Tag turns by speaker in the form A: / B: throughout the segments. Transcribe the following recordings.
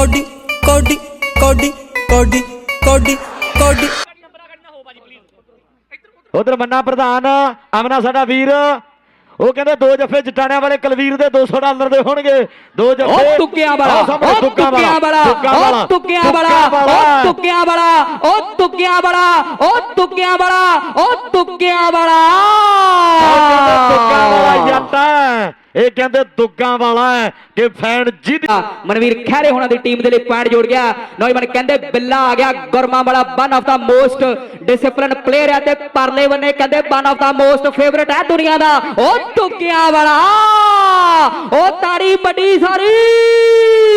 A: Cody ਕੋਡੀ ਕੋਡੀ ਕੋਡੀ ਕੋਡੀ ਕੋਡੀ।
B: ਉਧਰ ਮੰਨਾ ਪ੍ਰਧਾਨ ਅਮਨਾ ਸਾਡਾ ਵੀਰ। ਉਹ ਕਹਿੰਦੇ ਦੋ ਜੱਫੇ ਜਟਾਣਿਆਂ ਵਾਲੇ ਕਲਵੀਰ ਦੇ 200 ਡਾਲਰ ਦੇ ਹੋਣਗੇ। ਦੋ ਜੱਫੇ
C: ਉਹ ਤੁੱਕਿਆਂ ਵਾਲਾ ਉਹ ਤੁੱਕਿਆਂ ਵਾਲਾ ਉਹ ਤੁੱਕਿਆਂ ਵਾਲਾ ਉਹ ਤੁੱਕਿਆਂ ਵਾਲਾ ਉਹ ਤੁੱਕਿਆਂ ਵਾਲਾ ਉਹ ਤੁੱਕਿਆਂ ਵਾਲਾ ਉਹ ਤੁੱਕਿਆਂ ਵਾਲਾ।
B: ਦੁੱਗਾ ਵਾਲਾ ਜੱਟ ਹੈ। ਇਹ ਕਹਿੰਦੇ ਦੁੱਗਾ ਵਾਲਾ ਹੈ ਕਿ ਫੈਨ ਜਿੱਦ
C: ਮਨਵੀਰ ਖਹਿਰੇ ਹੋਣਾ ਦੀ ਟੀਮ ਦੇ ਲਈ ਪੁਆਇੰਟ ਜੋੜ ਗਿਆ। ਨੌਜਵਾਨ ਕਹਿੰਦੇ ਬਿੱਲਾ ਆ ਗਿਆ, ਗੁਰਮਾ ਵਾਲਾ one of the most discipline player ਹੈ ਤੇ ਪਰਲੇ ਬੰਨੇ ਕਹਿੰਦੇ one of the most favourite ਹੈ ਦੁਨੀਆ ਦਾ। ਉਹ ਟੁੱਕਿਆ ਵਾਲਾ, ਉਹ ਤਾੜੀ ਵੱਡੀ ਸਾਰੀ।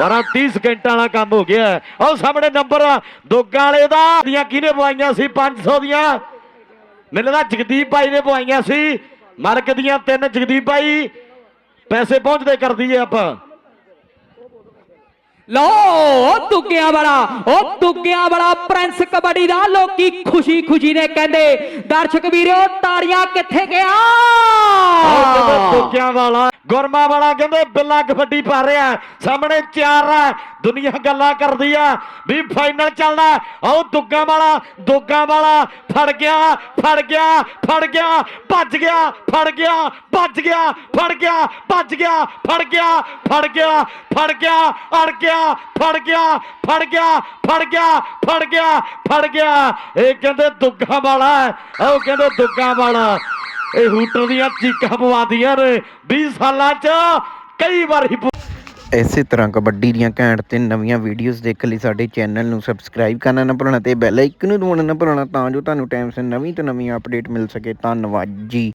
B: ਪਰ 30 ਸਕਿੰਟਾਂ ਵਾਲਾ ਕੰਮ ਹੋ ਗਿਆ। ਆਹ ਸਾਹਮਣੇ ਨੰਬਰ ਦੋਗਾਂ ਵਾਲੇ ਦਾ ਦੀਆਂ ਕਿਹਨੇ ਪਵਾਈਆਂ ਸੀ? 500 ਦੀਆਂ। ਮੈਨੂੰ ਲੱਗਦਾ ਜਗਦੀਪ ਭਾਈ ਨੇ ਪਵਾਈਆਂ ਸੀ। ਮਰਕ ਦੀਆਂ ਤਿੰਨ ਜਗਦੀਪ ਭਾਈ। ਪੈਸੇ ਪਹੁੰਚਦੇ ਕਰ ਦਈਏ ਆਪਾਂ।
C: ਲੋ ਉਹ ਤੁੱਕਿਆਂ ਵਾਲਾ ਉਹ ਤੁੱਕਿਆਂ ਵਾਲਾ ਪ੍ਰਿੰਸ ਕਬੱਡੀ ਦਾ ਲੋਕੀ ਖੁਸ਼ੀ ਖੁਸ਼ੀ ਨੇ ਕਹਿੰਦੇ। ਦਰਸ਼ਕ ਵੀਰੋ ਤਾੜੀਆਂ ਕਿੱਥੇ ਗਿਆ?
B: ਤੁੱਕਿਆਂ ਵਾਲਾ ਗੁਰਮਾ ਵਾਲਾ ਕਹਿੰਦੇ ਬਿੱਲਾ ਕਬੱਡੀ ਪਾ ਰਿਹਾ ਸਾਹਮਣੇ ਚਾਰ ਆ ਦੁਨੀਆ ਗੱਲਾਂ ਕਰਦੀ ਆ ਵੀ ਫਾਈਨਲ ਚੱਲਣਾ ਆਓ ਦੁੱਗਾ ਵਾਲਾ ਦੁੱਗਾ ਵਾਲਾ ਫੜ ਗਿਆ ਫੜ ਗਿਆ ਫੜ ਗਿਆ ਭੱਜ ਗਿਆ ਫੜ ਗਿਆ ਭੱਜ ਗਿਆ ਫੜ ਗਿਆ ਭੱਜ ਗਿਆ ਫੜ ਗਿਆ ਫੜ ਗਿਆ ਫੜ ਗਿਆ ਅੜ ਗਿਆ ਫੜ ਗਿਆ ਫੜ ਗਿਆ ਫੜ ਗਿਆ ਫੜ ਗਿਆ ਫੜ ਗਿਆ ਇਹ ਕਹਿੰਦੇ ਦੁੱਗਾ ਵਾਲਾ ਉਹ ਕਹਿੰਦੇ ਦੁੱਗਾ ਵਾਲਾ ਇਹ ਹੂਟਰ ਦੀਆਂ ਚੀਕਾਂ ਪਵਾਦੀਆਂ ਨੇ। 20 ਸਾਲਾਂ 'ਚ ਕਈ ਵਾਰੀ ਪ-
D: ਇਸੇ ਤਰ੍ਹਾਂ ਕਬੱਡੀ ਦੀਆਂ ਘੈਂਟ ਤੇ ਨਵੀਆਂ ਵੀਡੀਓਜ਼ ਦੇਖਣ ਲਈ ਸਾਡੇ ਚੈਨਲ ਨੂੰ ਸਬਸਕ੍ਰਾਈਬ ਕਰਨਾ ਨਾ ਭੁੱਲਣਾ ਤੇ ਬੈਲ ਆਈਕਨ ਨੂੰ ਦਬਾਉਣਾ ਨਾ ਭੁੱਲਣਾ ਤਾਂ ਜੋ ਤੁਹਾਨੂੰ ਟਾਈਮ ਸਿਰ ਨਵੀਂ ਤੋਂ ਨਵੀਂ ਅਪਡੇਟ ਮਿਲ ਸਕੇ। ਧੰਨਵਾਦ ਜੀ।